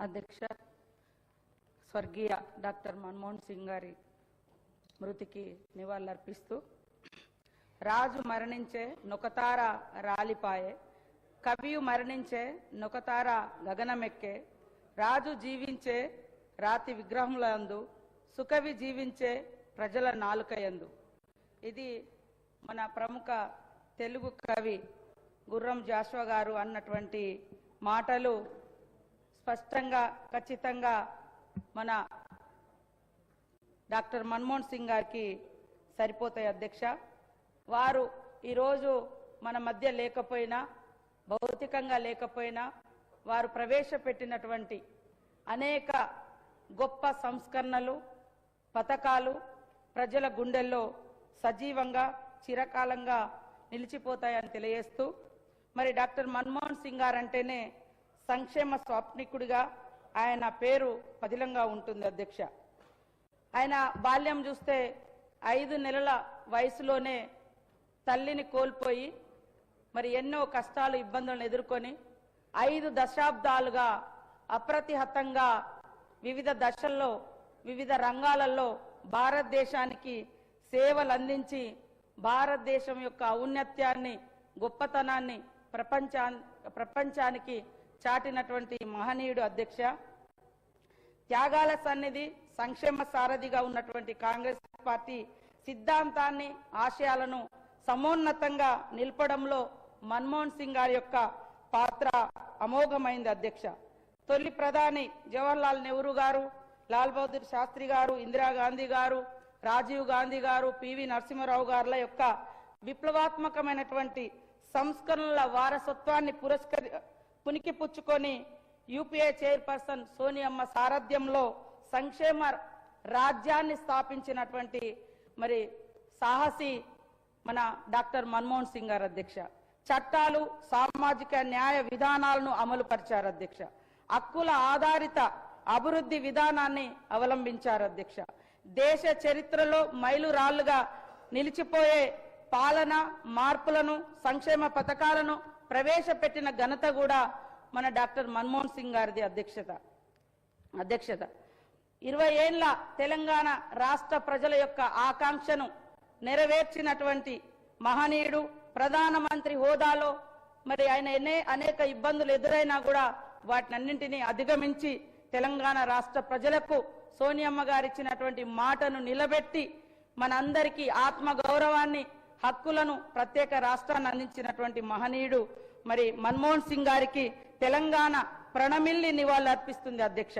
అధ్యక్ష స్వర్గీయ డాక్టర్ మన్మోహన్ సింగ్ గారి మృతికి నివాళులర్పిస్తూ రాజు మరణించే నొకతార రాలిపాయే కవియు మరణించే నొకతార గగనమెక్కే రాజు జీవించే రాతి విగ్రహములందు సుకవి జీవించే ప్రజల నాలుకయందు. ఇది మన ప్రముఖ తెలుగు కవి గుర్రం జాస్వా గారు అన్నటువంటి మాటలు స్పష్టంగా ఖచ్చితంగా మన డాక్టర్ మన్మోహన్ సింగ్ గారికి సరిపోతాయి అధ్యక్ష. వారు ఈరోజు మన మధ్య లేకపోయినా భౌతికంగా లేకపోయినా వారు ప్రవేశపెట్టినటువంటి అనేక గొప్ప సంస్కరణలు పథకాలు ప్రజల గుండెల్లో సజీవంగా చిరకాలంగా నిలిచిపోతాయని తెలియజేస్తూ మరి డాక్టర్ మన్మోహన్ సింగ్ గారంటేనే సంక్షేమ స్వాప్నికుడిగా ఆయన పేరు పదిలంగా ఉంటుంది అధ్యక్ష. ఆయన బాల్యం చూస్తే ఐదు నెలల వయసులోనే తల్లిని కోల్పోయి మరి ఎన్నో కష్టాలు ఇబ్బందులను ఎదుర్కొని ఐదు దశాబ్దాలుగా అప్రతిహతంగా వివిధ దశల్లో వివిధ రంగాలలో భారతదేశానికి సేవలు అందించి భారతదేశం యొక్క ఔన్నత్యాన్ని గొప్పతనాన్ని ప్రపంచా ప్రపంచానికి చాటినటువంటి మహనీయుడు అధ్యక్ష త్యాగాల సన్నిధి సంక్షేమ సారథిగా ఉన్నటువంటి కాంగ్రెస్ పార్టీ సిద్ధాంతాన్ని ఆశయాలను సమోన్నతంగా నిలపడంలో మన్మోహన్ సింగ్ గారి యొక్క పాత్ర అమోఘమైంది అధ్యక్ష. తొలి ప్రధాని జవహర్లాల్ నెహ్రూ గారు లాల్ బహదూర్ శాస్త్రి గారు ఇందిరాగాంధీ గారు రాజీవ్ గాంధీ గారు పివి నరసింహారావు గారుల యొక్క విప్లవాత్మకమైనటువంటి సంస్కరణల వారసత్వాన్ని పురస్కరి పునికి పుచ్చుకొని యూపీఏ చైర్పర్సన్ సోనియమ్మ సారథ్యంలో సంక్షేమ రాజ్యాన్ని స్థాపించినటువంటి మరి సాహసి మన డాక్టర్ మన్మోహన్ సింగ్ గారు అధ్యక్ష. చట్టాలు సామాజిక న్యాయ విధానాలను అమలు పరిచారు అధ్యక్ష. హక్కుల ఆధారిత అభివృద్ధి విధానాన్ని అవలంబించారు అధ్యక్ష. దేశ చరిత్రలో మైలురాళ్ళుగా నిలిచిపోయే పాలన మార్పులను సంక్షేమ పథకాలను ప్రవేశపెట్టిన ఘనత కూడా మన డాక్టర్ మన్మోహన్ సింగ్ గారిది అధ్యక్షత. అధ్యక్షత. ఇరవై ఏళ్ళ తెలంగాణ రాష్ట్ర ప్రజల యొక్క ఆకాంక్షను నెరవేర్చినటువంటి మహనీయుడు ప్రధానమంత్రి హోదాలో మరి ఆయన ఎన్నే అనేక ఇబ్బందులు ఎదురైనా కూడా వాటినన్నింటినీ అధిగమించి తెలంగాణ రాష్ట్ర ప్రజలకు సోనియమ్మ గారు ఇచ్చినటువంటి మాటను నిలబెట్టి మనందరికీ ఆత్మ గౌరవాన్ని హక్కులను ప్రత్యేక రాష్ట్రాన్ని అందించినటువంటి మహనీయుడు మరి మన్మోహన్ సింగ్ గారికి తెలంగాణ ప్రణమిల్లి నివాళులు అర్పిస్తుంది అధ్యక్ష.